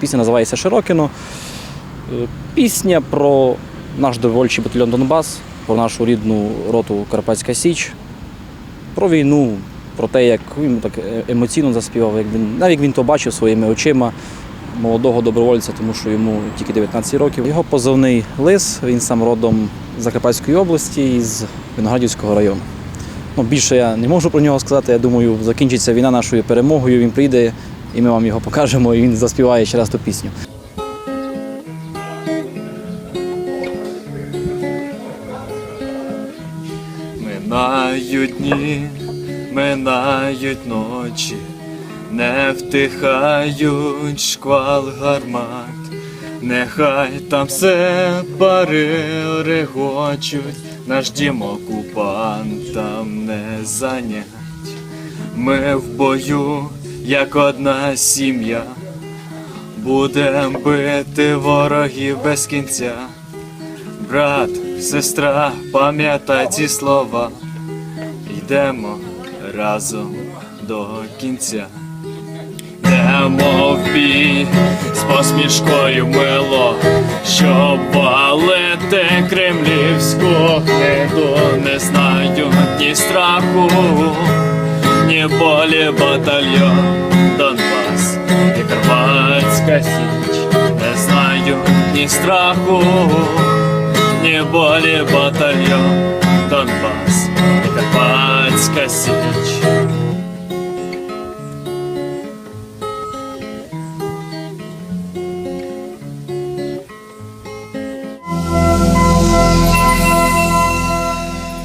Пісня називається Широкіно. Е, Пісня про наш добровольчий батальйон Донбас, про нашу рідну роту Карпатська Січ, про війну, про те, як він так е- емоційно заспівав, як він, навіть він то бачив своїми очима молодого добровольця, тому що йому тільки 19 років. Його позивний Лис, він сам родом з Закарпатської області із Виноградівського району. Ну, більше я не можу про нього сказати. Я думаю, закінчиться війна нашою перемогою. Він прийде і ми вам його покажемо, і він заспіває ще раз ту пісню. Минають дні, минають ночі, не втихають шквал гармат, нехай там все пари регочуть, наш дім окупантам не занять. Ми в бою, як одна сім'я, будем бити ворогів без кінця. Брат, сестра, пам'ятай ці слова, йдемо разом до кінця. Йдемо в бій з посмішкою мило, щоб валити кремлівську гниду. Не знаю ні страху, ні болі батальйон Донбас і Карпатська Січ. Не знаю ні страху, ні болі батальйон Донбас і Карпатська Січ.